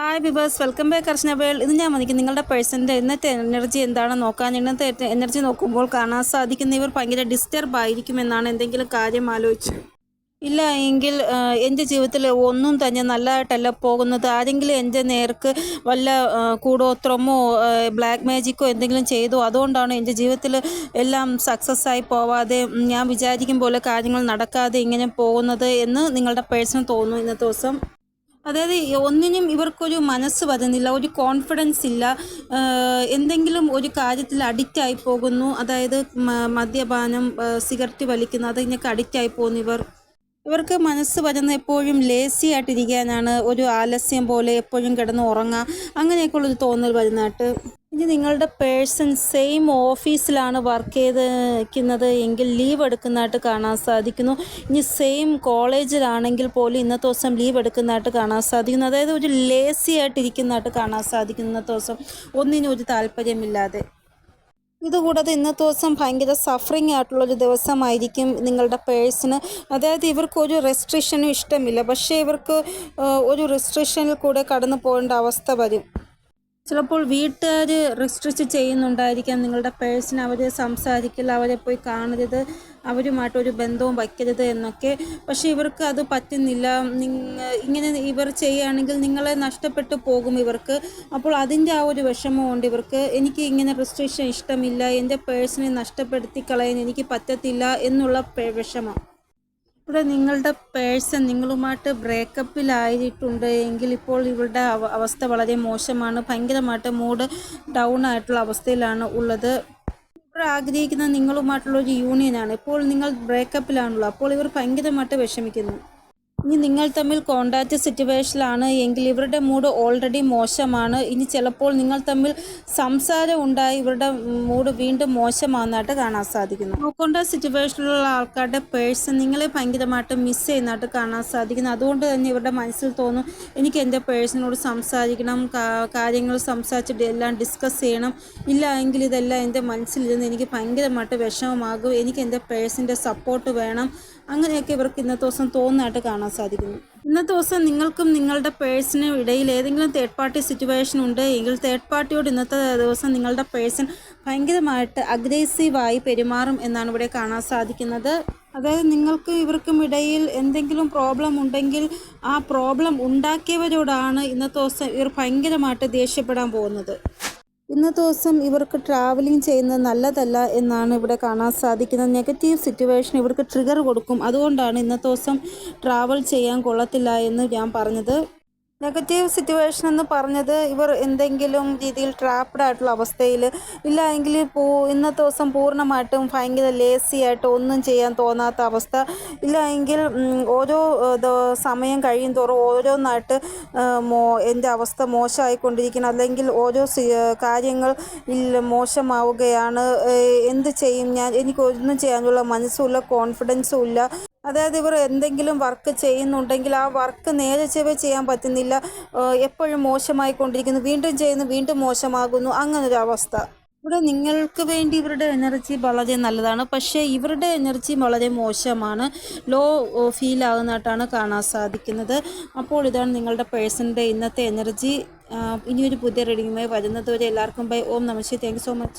Hi viewers welcome back Archana world. ഇത് ഞാൻ വന്നിരിക്കും നിങ്ങളുടെ പേഴ്സന്റെ ഇന്നത്തെ എനർജി എന്താണെന്ന് നോക്കാൻ. ഇന്നത്തെ എനർജി നോക്കുമ്പോൾ കാണാൻ സാധിക്കുന്ന ഇവർ ഭയങ്കര ഡിസ്റ്റർബ് ആയിരിക്കും എന്നാണ് എന്തെങ്കിലും കാര്യം ആലോചിച്ചു. ഇല്ല എങ്കിൽ എന്റെ ജീവിതത്തിൽ ഒന്നും തന്നെ നല്ലതായിട്ടല്ല പോകുന്നത്. ആരെങ്കിലും എന്റെ നേർക്ക് വല്ല കൂടോത്രമോ ബ്ലാക്ക് മാജിക്കോ എന്തെങ്കിലും ചെയ്തോ. അതുകൊണ്ടാണ് എന്റെ ജീവിതത്തിൽ എല്ലാം സക്സസ് ആയി പോവാതെ ഞാൻ വിചാരിക്കും പോലെ കാര്യങ്ങൾ നടക്കാതെ ഇങ്ങനെ പോകുന്നത് എന്ന് നിങ്ങളുടെ പേഴ്സൺ തോന്നുന്നു ഇന്നത്തെ ദിവസം. അതായത് ഒന്നിനും ഇവർക്കൊരു മനസ്സ് വരുന്നില്ല ഒരു കോൺഫിഡൻസ് ഇല്ല എന്തെങ്കിലും ഒരു കാര്യത്തിൽ അഡിക്റ്റ് ആയി പോകുന്നു. അതായത് മദ്യപാനം സിഗരറ്റ് വലിക്കുന്നു അതിനൊക്കെ അഡിക്റ്റ് ആയി പോകുന്നു ഇവർ. ഇവർക്ക് മനസ്സ് വരുന്ന എപ്പോഴും ലേസി ആയിട്ടിരിക്കാനാണ് ഒരു ആലസ്യം പോലെ എപ്പോഴും കിടന്ന് ഉറങ്ങാം അങ്ങനെയൊക്കെയുള്ളൊരു തോന്നൽ വരുന്നതായിട്ട് ഇനി നിങ്ങളുടെ പേഴ്സൺ സെയിം ഓഫീസിലാണ് വർക്ക് ചെയ്തിരിക്കുന്നത് എങ്കിൽ ലീവ് എടുക്കുന്നതായിട്ട് കാണാൻ സാധിക്കുന്നു. ഇനി സെയിം കോളേജിലാണെങ്കിൽ പോലും ഇന്നത്തെ ദിവസം ലീവ് എടുക്കുന്നതായിട്ട് കാണാൻ സാധിക്കുന്നു. അതായത് ഒരു ലേസി ആയിട്ടിരിക്കുന്നതായിട്ട് കാണാൻ സാധിക്കുന്നു ഇന്നത്തെ ദിവസം. ഒന്നിനും ഒരു താല്പര്യമില്ലാതെ. ഇതുകൂടാതെ ഇന്നത്തെ ദിവസം ഭയങ്കര സഫറിങ് ആയിട്ടുള്ളൊരു ദിവസമായിരിക്കും നിങ്ങളുടെ പേഴ്സിന് അതായത് ഇവർക്ക് ഒരു റെസ്ട്രിക്ഷനും ഇഷ്ടമില്ല. പക്ഷേ ഇവർക്ക് ഒരു റെസ്ട്രിക്ഷനിൽ കൂടെ കടന്നു പോകേണ്ട അവസ്ഥ വരും. ചിലപ്പോൾ വീട്ടുകാർ റെസ്ട്രിക്റ്റ് ചെയ്യുന്നുണ്ടായിരിക്കാം. നിങ്ങളുടെ പേഴ്സിന് അവർ സംസാരിക്കില്ല അവരെ പോയി കാണരുത് അവരുമായിട്ട് ഒരു ബന്ധവും വയ്ക്കരുത് എന്നൊക്കെ. പക്ഷേ ഇവർക്ക് അത് പറ്റുന്നില്ല. ഇങ്ങനെ ഇവർ ചെയ്യുകയാണെങ്കിൽ നിങ്ങളെ നഷ്ടപ്പെട്ടു പോകും ഇവർക്ക്. അപ്പോൾ അതിന്റെ ആ ഒരു വിഷമം കൊണ്ട് ഇവർക്ക്. എനിക്ക് ഇങ്ങനെ റെസ്ട്രിക്ഷൻ ഇഷ്ടമില്ല. എന്റെ പേഴ്സിനെ നഷ്ടപ്പെടുത്തി കളയാൻ എനിക്ക് പറ്റത്തില്ല എന്നുള്ള വിഷമം. ഇവിടെ നിങ്ങളുടെ പേഴ്സൺ നിങ്ങളുമായിട്ട് ബ്രേക്കപ്പിലായിട്ടുണ്ട് എങ്കിൽ ഇപ്പോൾ ഇവളുടെ അവസ്ഥ വളരെ മോശമാണ്. ഭയങ്കരമായിട്ട് മൂഡ് ഡൗൺ ആയിട്ടുള്ള അവസ്ഥയിലാണ് ഉള്ളത്. ഇവർ ആഗ്രഹിക്കുന്ന നിങ്ങളുമായിട്ടുള്ള ഒരു യൂണിയനാണ് ഇപ്പോൾ നിങ്ങൾ ബ്രേക്കപ്പിലാണല്ലോ. അപ്പോൾ ഇവർ ഭയങ്കരമായിട്ട് വിഷമിക്കുന്നു. ഇനി നിങ്ങൾ തമ്മിൽ കോണ്ടാക്റ്റ് സിറ്റുവേഷനിലാണ് എങ്കിൽ ഇവരുടെ മൂഡ് ഓൾറെഡി മോശമാണ്. ഇനി ചിലപ്പോൾ നിങ്ങൾ തമ്മിൽ സംസാരം ഉണ്ടായി ഇവരുടെ മൂഡ് വീണ്ടും മോശമാകുന്നതായിട്ട് കാണാൻ സാധിക്കുന്നു. കോണ്ടാക്ട് സിറ്റുവേഷനിലുള്ള ആൾക്കാരുടെ പേഴ്സൺ നിങ്ങളെ ഭയങ്കരമായിട്ട് മിസ് ചെയ്യുന്നതായിട്ട് കാണാൻ സാധിക്കുന്നു. അതുകൊണ്ട് തന്നെ ഇവരുടെ മനസ്സിൽ തോന്നും എനിക്ക് എന്റെ പേഴ്സണോട് സംസാരിക്കണം കാര്യങ്ങൾ സംസാരിച്ചിട്ട് എല്ലാം ഡിസ്കസ് ചെയ്യണം. ഇല്ല എങ്കിൽ ഇതെല്ലാം എന്റെ മനസ്സിലിരുന്ന് എനിക്ക് ഭയങ്കരമായിട്ട് വിഷമമാകും. എനിക്ക് എന്റെ പേഴ്സിന്റെ സപ്പോർട്ട് വേണം. അങ്ങനെയൊക്കെ ഇവർക്ക് ഇന്നത്തെ ദിവസം തോന്നുന്നതായിട്ട് കാണാൻ സാധിക്കുന്നു. ഇന്നത്തെ ദിവസം നിങ്ങൾക്കും നിങ്ങളുടെ പേഴ്സിനും ഇടയിൽ ഏതെങ്കിലും തേർഡ് പാർട്ടി സിറ്റുവേഷൻ ഉണ്ട് എങ്കിൽ തേർഡ് പാർട്ടിയോട് ഇന്നത്തെ ദിവസം നിങ്ങളുടെ പേഴ്സൺ ഭയങ്കരമായിട്ട് അഗ്രസീവായി പെരുമാറും എന്നാണ് ഇവിടെ കാണാൻ സാധിക്കുന്നത്. അതായത് നിങ്ങൾക്ക് ഇവർക്കും ഇടയിൽ എന്തെങ്കിലും പ്രോബ്ലം ഉണ്ടെങ്കിൽ ആ പ്രോബ്ലം ഉണ്ടാക്കിയവരോടാണ് ഇന്നത്തെ ദിവസം ഇവർ ഭയങ്കരമായിട്ട് ദേഷ്യപ്പെടാൻ പോകുന്നത്. ഇന്നത്തെ ദിവസം ഇവർക്ക് ട്രാവലിംഗ് ചെയ്യുന്നത് നല്ലതല്ല എന്നാണ് ഇവിടെ കാണാൻ സാധിക്കുന്നത്. നെഗറ്റീവ് സിറ്റുവേഷൻ ഇവർക്ക് ട്രിഗർ കൊടുക്കും. അതുകൊണ്ടാണ് ഇന്നത്തെ ദിവസം ട്രാവൽ ചെയ്യാൻ കൊള്ളത്തില്ല എന്ന് ഞാൻ പറഞ്ഞത്. നെഗറ്റീവ് സിറ്റുവേഷൻ എന്ന് പറഞ്ഞത് ഇവർ എന്തെങ്കിലും രീതിയിൽ ട്രാപ്ഡ് ആയിട്ടുള്ള അവസ്ഥയിൽ ഇല്ല എങ്കിൽ പൂ ഇന്നത്തെ ദിവസം പൂർണമായിട്ടും ഭയങ്കര ലേസി ആയിട്ട് ഒന്നും ചെയ്യാൻ തോന്നാത്ത അവസ്ഥ. ഇല്ല എങ്കിൽ ഓരോ സമയം കഴിയും തോറും ഓരോന്നായിട്ട് മോ എന്റെ അവസ്ഥ മോശമായിക്കൊണ്ടിരിക്കണം അല്ലെങ്കിൽ ഓരോ കാര്യങ്ങൾ ഇല്ല മോശമാവുകയാണ്. എന്ത് ചെയ്യും? ഞാൻ എനിക്കൊന്നും ചെയ്യാനുള്ള മനസ്സുമില്ല കോൺഫിഡൻസും ഇല്ല. അതായത് ഇവർ എന്തെങ്കിലും വർക്ക് ചെയ്യുന്നുണ്ടെങ്കിൽ ആ വർക്ക് നേരെ ചെവേ ചെയ്യാൻ പറ്റുന്നില്ല. എപ്പോഴും മോശമായി കൊണ്ടിരിക്കുന്നു. വീണ്ടും ചെയ്യുന്നു വീണ്ടും മോശമാകുന്നു. അങ്ങനൊരു അവസ്ഥ. ഇവിടെ നിങ്ങൾക്ക് വേണ്ടി ഇവരുടെ എനർജി വളരെ നല്ലതാണ്. പക്ഷേ ഇവരുടെ എനർജി വളരെ മോശമാണ്. ലോ ഫീൽ ആകുന്നതായിട്ടാണ് കാണാൻ സാധിക്കുന്നത്. അപ്പോൾ ഇതാണ് നിങ്ങളുടെ പേഴ്സണിന്റെ ഇന്നത്തെ എനർജി ഇനിയൊരു പുതിയ റീഡിങ്ങുമായി വരുന്നത് വരെ എല്ലാവർക്കും bye Om namaste thank so much